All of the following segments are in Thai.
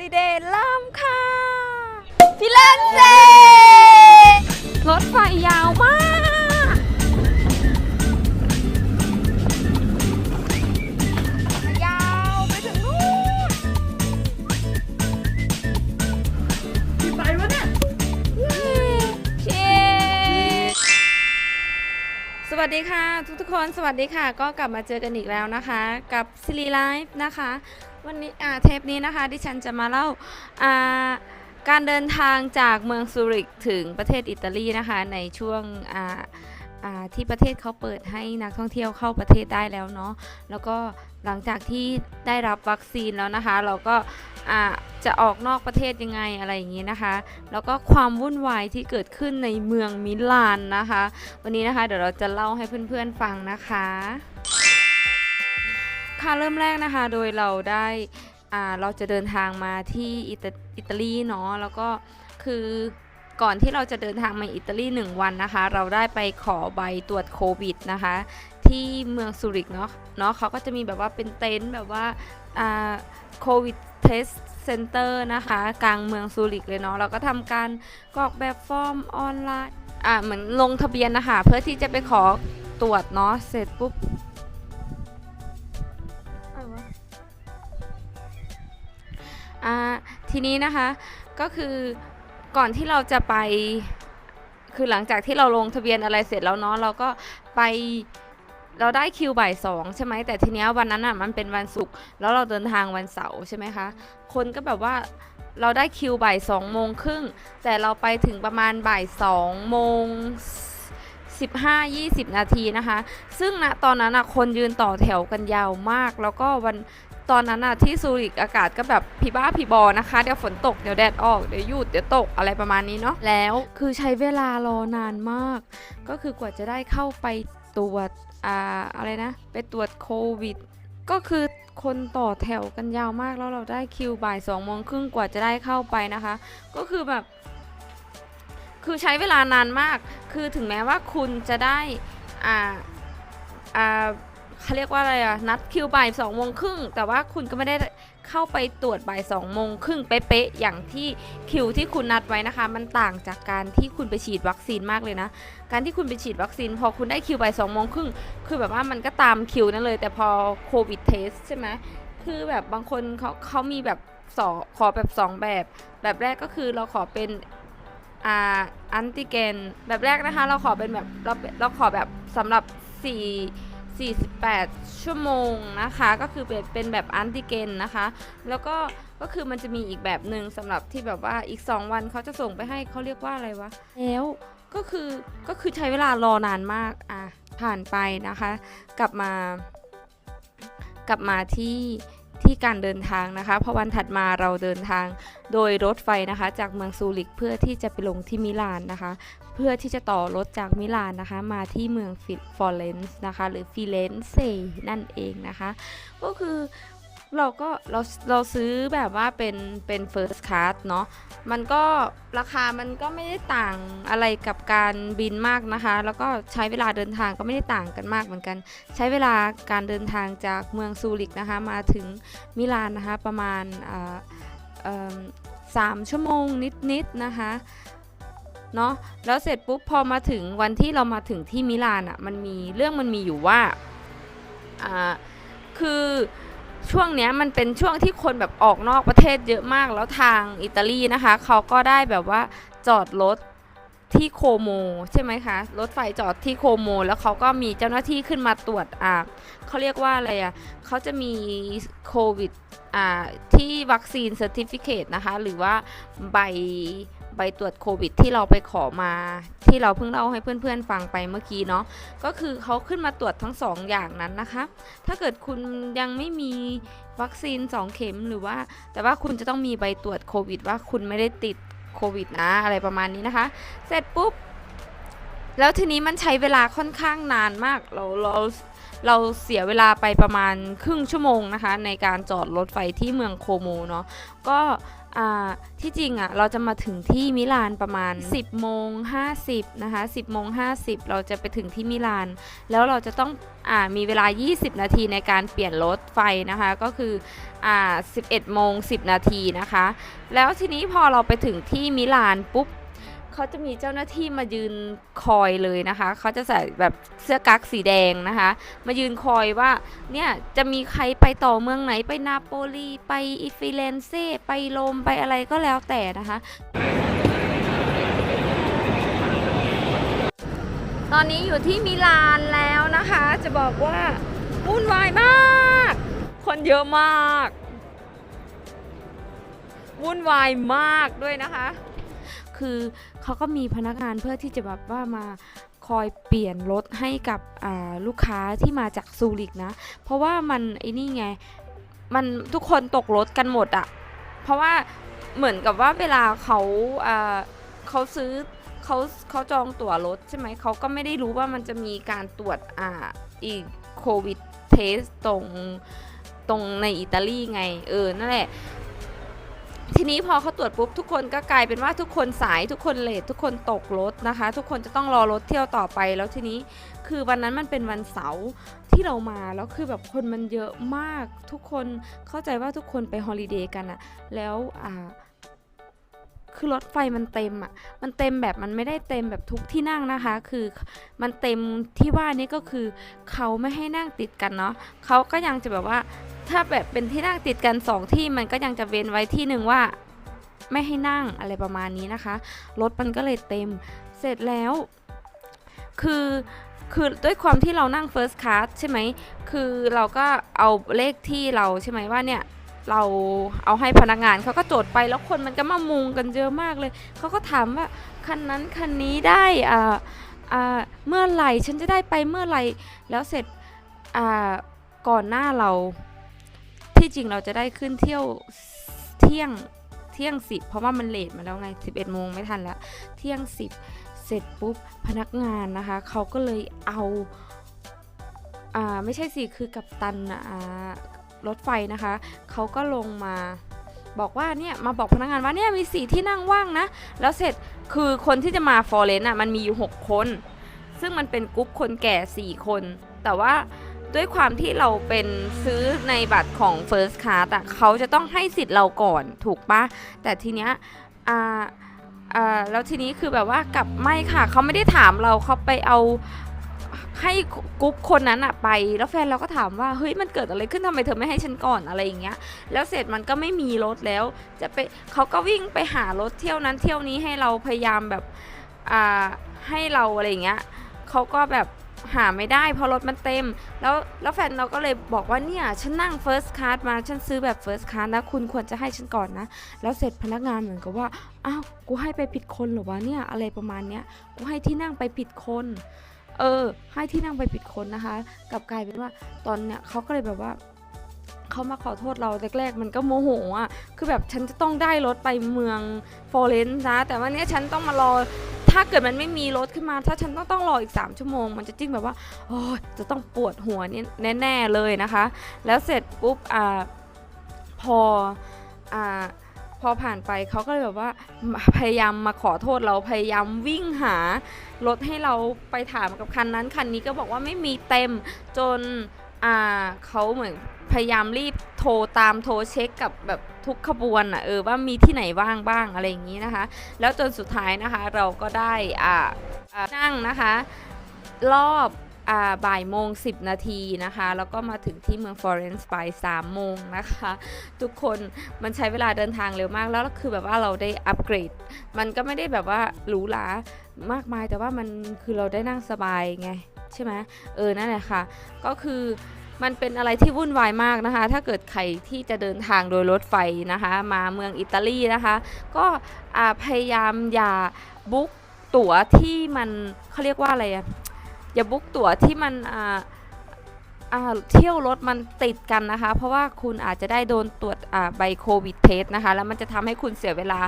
ลิเดย์เริ่มค่ะฟิเลนเซรถไฟยาวมาก ยาวไปถึงนู่นกี่ไปวะเนี่ยเชสวัสดีค่ะทุกทุกๆคนสวัสดีค่ะ ก็กลับมาเจอกันอีกแล้วนะคะ กับซิลีไลฟ์นะคะ วันนี้อ่าเทปนี้นะคะดิฉันจะมาเล่าอ่าการเดินทางจากเมืองซูริกถึงประเทศอิตาลีนะคะ ในช่วงอ่าอ่าที่ประเทศเขาเปิดให้นักท่องเที่ยวเข้าประเทศได้แล้วเนาะแล้วก็หลังจากที่ได้รับวัคซีนแล้วนะคะ เราก็อ่าจะออกนอกประเทศยังไงอะไรอย่างนี้นะคะ แล้วก็ความวุ่นวายที่เกิดขึ้นในเมืองมิลานนะคะ วันนี้นะคะเดี๋ยวเราจะเล่าให้เพื่อนๆฟังนะคะ ค่ะเริ่มแรกนะคะ โดยเราได้อ่าเราจะเดินทางมาที่อิตาลีเนาะแล้วก็คือก่อนที่เราจะเดินทางมาอิตาลีหนึ่งวันนะคะ เราได้ไปขอใบตรวจโควิดนะคะ ที่เมืองซูริกเนาะเนาะเขาก็จะมีแบบว่าเป็นเต็นท์แบบว่าอ่าโควิดเทสเซ็นเตอร์นะคะ กลางเมืองซูริกเลยเนาะเราก็ทำการกรอกแบบฟอร์มออนไลน์อ่าเหมือนลงทะเบียนนะคะ เพื่อที่จะไปขอตรวจเนาะเสร็จปุ๊บ ทีนี้นะคะก็คือก่อนที่เราจะไป คือหลังจากที่เราลงทะเบียนอะไรเสร็จแล้วเนาะเราก็ไปเราได้คิวบ่ายสองใช่ไหมแต่ทีเนี้ยวันนั้นอะมันเป็นวันศุกร์แล้วเราเดินทางวันเสาร์ใช่ไหมคะคนก็แบบว่าเราได้คิวบ่ายสองโมงครึ่งแต่เราไปถึงประมาณบ่ายสองโมงสิบห้ายี่สิบนาทีนะคะ ซึ่งณตอนนั้นอะคนยืนต่อแถวกันยาวมาก แล้วก็วัน ตอนนั้นอะที่ซูริกอากาศก็แบบพีบ้าพีบอนะคะ เดี๋ยวฝนตกเดี๋ยวแดดออกเดี๋ยวหยุดเดี๋ยวตกอะไรประมาณนี้เนาะแล้วคือใช้เวลารอนานมาก ก็คือกว่าจะได้เข้าไปตรวจอ่าอะไรนะ ไปตรวจโควิด ก็คือคนต่อแถวกันยาวมากแล้วเราได้คิวบ่ายสองโมงครึ่งกว่าจะได้เข้าไปนะคะ ก็คือแบบ คือใช้เวลานานมาก คือถึงแม้ว่าคุณจะได้อ่าอ่า เขาเรียกว่าอะไรอะนัดคิวบ่ายสองโมงครึ่งแต่ว่าคุณก็ไม่ได้เข้าไปตรวจบ่ายสองโมงครึ่งเป๊ะๆอย่างที่คิวที่คุณนัดไว้นะคะ มันต่างจากการที่คุณไปฉีดวัคซีนมากเลยนะ การที่คุณไปฉีดวัคซีน พอคุณได้คิวบ่ายสองโมงครึ่งคือแบบว่ามันก็ตามคิวนั่นเลย แต่พอโควิดเทสใช่ไหมคือแบบบางคนเขาเขามีแบบสอขอแบบสองแบบ แบบแรกก็คือเราขอเป็นอ่าอันติเกนแบบแรกนะคะ เราขอเป็นแบบเราเราขอแบบสำหรับสี่ 48 ชั่วโมงนะคะ ก็คือเป็นเป็นแบบอันติเกนนะคะ แล้วก็ก็คือมันจะมีอีกแบบหนึ่งสำหรับที่แบบว่าอีก 2 วันเขาจะส่งไปให้เขาเรียกว่าอะไรวะ แล้วก็คือก็คือใช้เวลารอนานมากอะผ่านไปนะคะ กลับมา กลับมาที่ที่การเดินทางนะคะพอวันถัดมาเราเดินทางโดยรถไฟนะคะ จากเมืองซูริกเพื่อที่จะไปลงที่มิลานนะคะเพื่อที่จะต่อรถจากมิลานนะคะ มาที่เมืองฟิฟอเรนซ์นะคะ หรือฟิเลนเซนั่นเองนะคะ ก็คือเราก็เราเราซื้อแบบว่าเป็นเป็น first class เนาะมันก็ราคามันก็ไม่ได้ต่างอะไรกับการบินมากนะคะ แล้วก็ใช้เวลาเดินทางก็ไม่ได้ต่างกันมากเหมือนกัน ใช้เวลาการเดินทางจากเมืองซูริกนะคะ มาถึงมิลานนะคะประมาณสามชั่วโมงนิดๆนะคะ เนาะแล้วเสร็จปุ๊บพอมาถึงวันที่เรามาถึงที่มิลานอะ่ะมันมีเรื่องมันมีอยู่ว่าอ่าคือช่วงเนี้ยมันเป็นช่วงที่คนแบบออกนอกประเทศเยอะมากแล้วทางอิตาลีนะคะเขาก็ได้แบบว่าจอดรถที่โคโมใช่ไหมคะรถไฟจอดที่โคโม แล้วเขาก็มีเจ้าหน้าที่ขึ้นมาตรวจอ่าเขาเรียกว่าอะไรอะ่ะเขาจะมีโควิดอ่าที่วัคซีนเซอร์ติฟิเคตนะคะหรือว่าใบ ใบตรวจโควิด ที่เราไปขอมาที่เราเพิ่งเล่าให้เพื่อนๆฟังไปเมื่อกี้เนาะก็คือเขาขึ้นมาตรวจทั้งสองอย่างนั้นนะคะ ถ้าเกิดคุณยังไม่มีวัคซีน 2 เข็มหรือว่า แต่ว่าคุณจะต้องมีใบตรวจโควิด ว่าคุณไม่ได้ติดโควิดนะอะไรประมาณนี้นะคะ เสร็จปุ๊บแล้วทีนี้มันใช้เวลาค่อนข้างนานมาก เราเรา เราเสียเวลาไปประมาณครึ่งชั่วโมงนะคะ ในการจอดรถไฟที่เมืองโคโมเนาะก็ที่จริงอะ่ะเราจะมาถึงที่มิลานประมาณ 10โมง50นะคะ10โมง50 เราจะไปถึงที่มิลาน แล้วเราจะต้องอมีเวลา 20 นาทีในการเปลี่ยนรถไฟนะคะ ก็คืออ่า11โมง10 นาทีนะคะ แล้วทีนี้พอเราไปถึงที่มิลานปุ๊บ เขาจะมีเจ้าหน้าที่มายืนคอยเลยนะคะ เขาจะใส่แบบเสื้อกั๊กสีแดงนะคะ มายืนคอยว่าเนี่ยจะมีใครไปต่อเมืองไหนไปนาโปลีไปอิฟิเลนเซ่ไปโรมไปอะไรก็แล้วแต่นะคะ ตอนนี้อยู่ที่มิลานแล้วนะคะ จะบอกว่าวุ่นวายมาก คนเยอะมาก วุ่นวายมากด้วยนะคะ คือเขาก็มีพนักงานเพื่อที่จะแบบว่ามาคอยเปลี่ยนรถให้กับลูกค้าที่มาจากซูริกนะ เพราะว่ามันไอ้นี่ไง มันทุกคนตกรถกันหมดอะเพราะว่าเหมือนกับว่าเวลาเขาเขาซื้อเขาเขาจองตั๋วรถใช่ไหมเขาก็ไม่ได้รู้ว่ามันจะมีการตรวจอ่าอีกโควิดเทสตรงตรงในอิตาลีไง เออ นั่นแหละ ทีนี้พอเขาตรวจปุ๊บทุกคนก็กลายเป็นว่าทุกคนสายทุกคนเลททุกคนตกรถนะคะ ทุกคนจะต้องรอรถเที่ยวต่อไปแล้วทีนี้ คือวันนั้นมันเป็นวันเสาร์ที่เรามาแล้วคือแบบคนมันเยอะมากทุกคนเข้าใจว่าทุกคนไปฮอลิเดย์กันอะแล้วอ่า คือรถไฟมันเต็มอะ มันเต็มแบบมันไม่ได้เต็มแบบทุกที่นั่งนะคะ คือมันเต็มที่ว่านี่ก็คือเขาไม่ให้นั่งติดกันเนาะเขาก็ยังจะแบบว่า ถ้าแบบเป็นที่นั่งติดกันสองที่มันก็ยังจะเว้นไว้ที่หนึ่งว่าไม่ให้นั่งอะไรประมาณนี้นะคะ รถมันก็เลยเต็ม เสร็จแล้ว คือคือด้วยความที่เรานั่ง first class ใช่ไหม คือเราก็เอาเลขที่เราใช่ไหมว่าเนี่ย เราเอาให้พนักงานเขาก็โจทย์ไปแล้วคนมันก็มามุงกันเยอะมากเลย เขาก็ถามว่าคันนั้นคันนี้ได้อ่าอ่าเมื่อไหร่ฉันจะได้ไปเมื่อไหร่แล้วเสร็จอ่าก่อนหน้าเราที่จริงเราจะได้ขึ้นเที่ยวเที่ยงเที่ยงสิบเพราะว่ามันเลทมาแล้วไง 11โมงไม่ทันแล้ว เที่ยงสิบเสร็จปุ๊บพนักงานนะคะเขาก็เลยเอาอ่าไม่ใช่สิคือกับตันอ่า รถไฟนะคะ เขาก็ลงมาบอกว่าเนี่ยมาบอกพนักงานว่าเนี่ยมีสีที่นั่งว่างนะ แล้วเสร็จคือคนที่จะมาฟอร์เรนอะมันมีอยู่ 6 คน ซึ่งมันเป็นกรุ๊ปคนแก่ 4 คน แต่ว่าด้วยความที่เราเป็นซื้อในบัตรของ First Class อะเขาจะต้องให้สิทธิ์เราก่อนถูกปะแต่ทีเนี้ยอ่าอ่าแล้วทีนี้คือแบบว่ากลับไม่ค่ะ เขาไม่ได้ถามเราเขาไปเอา ให้กรุ๊ปคนนั้นอะไป แล้วแฟนเราก็ถามว่าเฮ้ยมันเกิดอะไรขึ้นทำไมเธอไม่ให้ฉันก่อนอะไรอย่างเงี้ย แล้วเสร็จมันก็ไม่มีรถแล้ว จะไปเขาก็วิ่งไปหารถเที่ยวนั้นเที่ยวนี้ให้เราพยายามแบบอ่าให้เราอะไรอย่างเงี้ยเขาก็แบบหาไม่ได้เพราะรถมันเต็ม แล้วแล้วแฟนเราก็เลยบอกว่าเนี่ยฉันนั่ง first class มาฉันซื้อแบบ first class นะ คุณควรจะให้ฉันก่อนนะ แล้วเสร็จพนักงานเหมือนกับว่าอ้าวกูให้ไปผิดคนหรอวะเนี่ยอะไรประมาณเนี้ยกูให้ที่นั่งไปผิดคน เออ ให้ที่นั่งไปผิดคนนะคะกลับกลายเป็นว่าตอนเนี้ยเขาก็เลยแบบว่าเขามาขอโทษเราแรกๆ มันก็โมโหอะ คือแบบฉันจะต้องได้รถไปเมืองฟอเรนซ์นะ แต่ว่าเนี้ยฉันต้องมารอ ถ้าเกิดมันไม่มีรถขึ้นมา ถ้าฉันต้องต้องรออีก 3 ชั่วโมง มันจะจิ้งแบบว่า โอ้จะต้องปวดหัวเนี่ยแน่ ๆ เลยนะคะ แล้วเสร็จปุ๊บ อ่า พอ อ่า พอผ่านไปเขาก็เลยแบบว่าพยายามมาขอโทษเราพยายามวิ่งหารถให้เราไปถามกับคันนั้นคันนี้ก็บอกว่าไม่มีเต็มจนอ่าเขาเหมือนพยายามรีบโทรตามโทรเช็คกับแบบทุกขบวนอะเออว่ามีที่ไหนว่างบ้างอะไรอย่างนี้นะคะ แล้วจนสุดท้ายนะคะเราก็ได้อ่านั่งนะคะ รอบ บ่ายโมง 10 นาทีนะคะ แล้วก็มาถึงที่เมืองฟลอเรนซ์บ่าย3โมงนะคะ ทุกคนมันใช้เวลาเดินทางเร็วมาก แล้วคือแบบว่าเราได้อัปเกรด มันก็ไม่ได้แบบว่าหรูหรามากมายแต่ว่ามันคือเราได้นั่งสบายไง ใช่ไหมเออ นั่นแหละค่ะ ก็คือมันเป็นอะไรที่วุ่นวายมากนะคะ ถ้าเกิดใครที่จะเดินทางโดยรถไฟนะคะ มาเมืองอิตาลีนะคะ ก็พยายามอย่าบุ๊กตั๋วที่มันเขาเรียกว่าอะไรอะ อย่าบุ๊กตั๋วที่มันอ่าอ่าเที่ยวรถมันติดกันนะคะ เพราะว่าคุณอาจจะได้โดนตรวจอ่าใบโควิดเทสนะคะ แล้วมันจะทำให้คุณเสียเวลา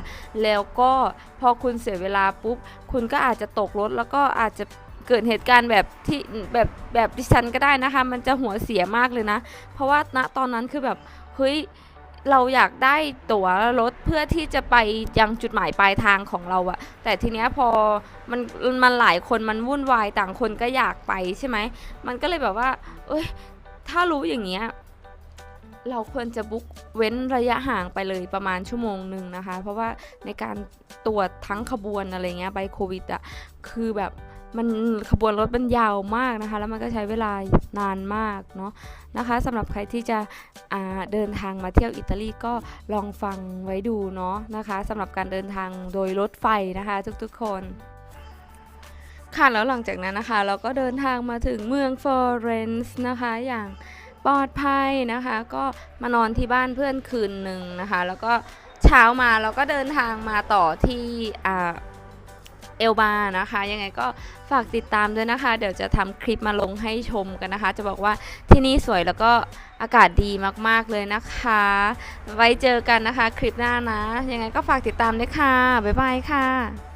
แล้วก็พอคุณเสียเวลาปุ๊บ คุณก็อาจจะตกรถ แล้วก็อาจจะเกิดเหตุการณ์แบบที่แบบแบบดิฉันก็ได้นะคะ มันจะหัวเสียมากเลยนะ เพราะว่าณตอนนั้นคือแบบเฮ้ย เราอยากได้ตั๋วรถเพื่อที่จะไปยังจุดหมายปลายทางของเราอะแต่ทีเนี้ยพอมันมันหลายคนมันวุ่นวายต่างคนก็อยากไปใช่ไหมมันก็เลยแบบว่า เอ้ย ถ้ารู้อย่างเงี้ยเราควรจะบุ๊กเว้นระยะห่างไปเลยประมาณชั่วโมงหนึ่งนะคะ เพราะว่าในการตรวจทั้งขบวนอะไรเงี้ยใบโควิดอะคือแบบ มันขบวนรถมันยาวมากนะคะ แล้วมันก็ใช้เวลานานมากเนาะนะคะสำหรับใครที่จะเดินทางมาเที่ยวอิตาลีก็ลองฟังไว้ดูเนาะนะคะสำหรับการเดินทางโดยรถไฟนะคะทุกๆคนค่ะแล้วหลังจากนั้นนะคะ เราก็เดินทางมาถึงเมืองฟลอเรนซ์นะคะอย่างปลอดภัยนะคะ ก็มานอนที่บ้านเพื่อนคืนหนึ่งนะคะ แล้วก็เช้ามาเราก็เดินทางมาต่อที่อ่า เอลบานะคะ ยังไงก็ฝากติดตามด้วยนะคะ เดี๋ยวจะทำคลิปมาลงให้ชมกันนะคะ จะบอกว่าที่นี่สวยแล้วก็อากาศดีมากๆเลยนะคะ ไว้เจอกันนะคะคลิปหน้านะ ยังไงก็ฝากติดตามด้วยค่ะ บ๊ายบายค่ะ